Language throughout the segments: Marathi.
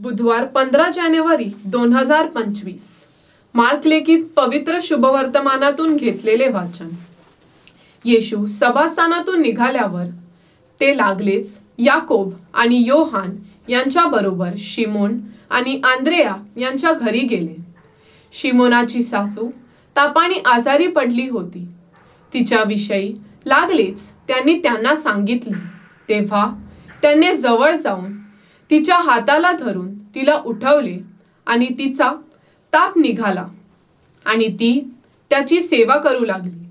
बुधवार पंधरा जानेवारी दोन हजार पंचवीस. मार्क लेखित पवित्र शुभवर्तमानातून घेतलेले वाचन. येशू सभास्थानातून निघाल्यावर ते लागलेच याकोब आणि योहान यांच्याबरोबर शिमोन आणि आंद्रेया यांच्या घरी गेले. शिमोनाची सासू तापाने आजारी पडली होती. तिच्याविषयी लागलेच त्यांनी त्यांना सांगितले. तेव्हा त्यांनी जवळ जाऊन तिच्या हाताला धरून तिला उठवले आणि तिचा ताप निघाला आणि ती त्याची सेवा करू लागली.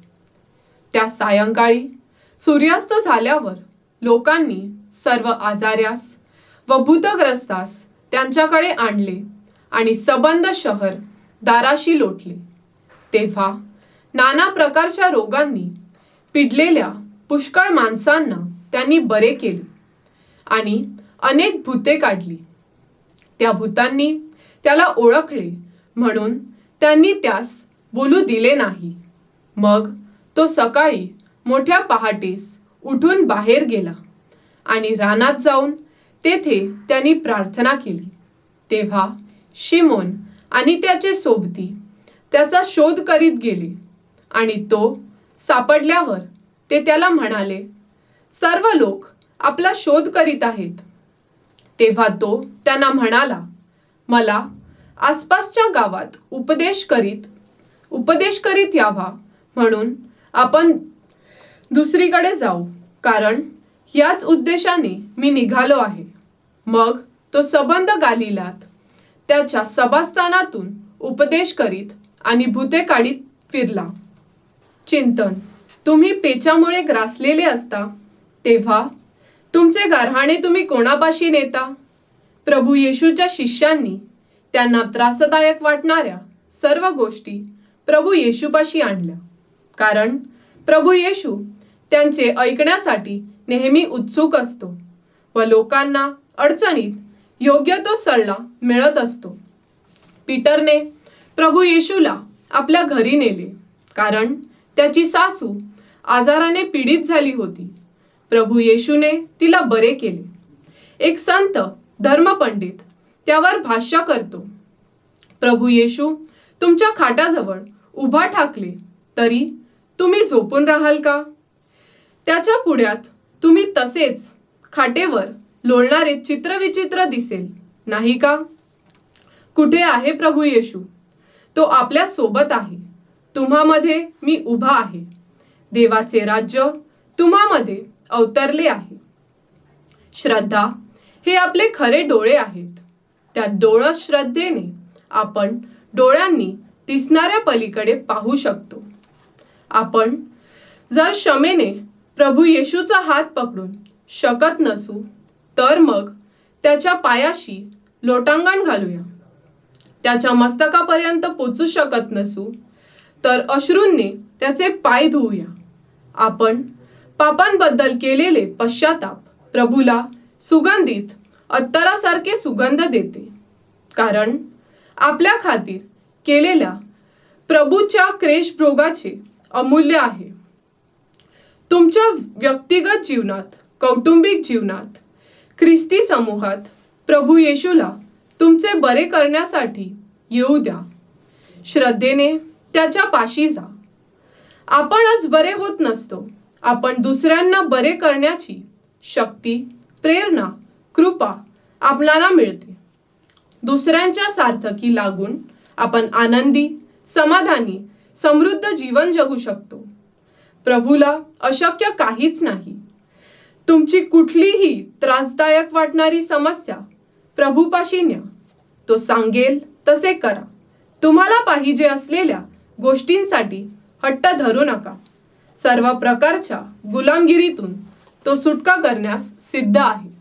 त्या सायंकाळी सूर्यास्त झाल्यावर लोकांनी सर्व आजाऱ्यास व भूतग्रस्तास त्यांच्याकडे आणले आणि सबंध शहर दाराशी लोटले. तेव्हा नाना प्रकारच्या रोगांनी पिडलेल्या पुष्कळ माणसांना त्यांनी बरे केले आणि अनेक भूते काढली. त्या भूतांनी त्याला ओळखले म्हणून त्यांनी त्यास बोलू दिले नाही. मग तो सकाळी मोठ्या पहाटेस उठून बाहेर गेला आणि रानात जाऊन तेथे त्यांनी प्रार्थना केली. तेव्हा शिमोन आणि त्याचे सोबती त्याचा शोध करीत गेले आणि तो सापडल्यावर ते त्याला म्हणाले सर्व लोक आपला शोध करीत आहेत. तेव्हा तो त्यांना म्हणाला मला आसपासच्या गावात उपदेश करीत उपदेश करीत यावा म्हणून आपण दुसरीकडे जाऊ कारण याच उद्देशाने मी निघालो आहे. मग तो सबंध गालिलात त्याच्या सभास्थानातून उपदेश करीत आणि भूते काढीत फिरला. चिंतन तुम्ही पेचामुळे ग्रासलेले असता तेव्हा तुमचे गारहाणे तुम्ही कोणापाशी नेता? प्रभू येशूच्या शिष्यांनी त्यांना त्रासदायक वाटणाऱ्या सर्व गोष्टी प्रभू येशूपाशी आणल्या. कारण प्रभू येशू त्यांचे ऐकण्यासाठी नेहमी उत्सुक असतो व लोकांना अडचणीत योग्य तो सल्ला मिळत असतो. पीटरने प्रभू येशूला आपल्या घरी नेले. कारण त्याची सासू आजाराने पीडित झाली होती. प्रभू येशूने तिला बरे केले. एक संत धर्मपंडित त्यावर भाष्य करतो. प्रभू येशू तुमच्या खाटाजवळ उभा ठाकले तरी तुम्ही झोपून राहाल का? त्याच्या पुढ्यात तुम्ही तसेच खाटेवर लोळणारे चित्रविचित्र दिसेल नाही का? कुठे आहे प्रभू येशू? तो आपल्यासोबत आहे. तुम्हामध्ये मी उभा आहे. देवाचे राज्य तुम्हामध्ये अवतरले आहे. श्रद्धा हे आपले खरे डोळे आहेत. त्या डोळ श्रद्धेने आपण डोळ्यांनी दिसणाऱ्या पलीकडे पाहू शकतो. आपण जर क्षमेने प्रभू येशूचा हात पकडून शकत नसू तर मग त्याच्या पायाशी लोटांगण घालूया. त्याच्या मस्तकापर्यंत पोचू शकत नसू तर अश्रूंनी त्याचे पाय धुवूया आपण पापांबद्दल केलेले पश्चाताप प्रभूला सुगंधित अत्तरासारखे सुगंध देते. कारण आपल्या खातीर केलेल्या प्रभूच्या क्रेशभोगाचे अमूल्य आहे. तुमच्या व्यक्तिगत जीवनात कौटुंबिक जीवनात ख्रिस्ती समूहात प्रभू येशूला तुमचे बरे करण्यासाठी येऊ द्या. श्रद्धेने त्याच्या पाशी जा. आपणच बरे होत नसतो. आपण दुसऱ्यांना बरे करण्याची शक्ती प्रेरणा कृपा आपल्याला मिळते. दुसऱ्यांच्या सार्थकी लागून आपण आनंदी समाधानी समृद्ध जीवन जगू शकतो. प्रभूला अशक्य काहीच नाही. तुमची कुठलीही त्रासदायक वाटणारी समस्या प्रभूपाशी न्या. तो सांगेल तसे करा. तुम्हाला पाहिजे असलेल्या गोष्टींसाठी हट्ट धरू नका. सर्व प्रकारच्या गुलामगिरीतून तो सुटका करण्यास सिद्ध आहे.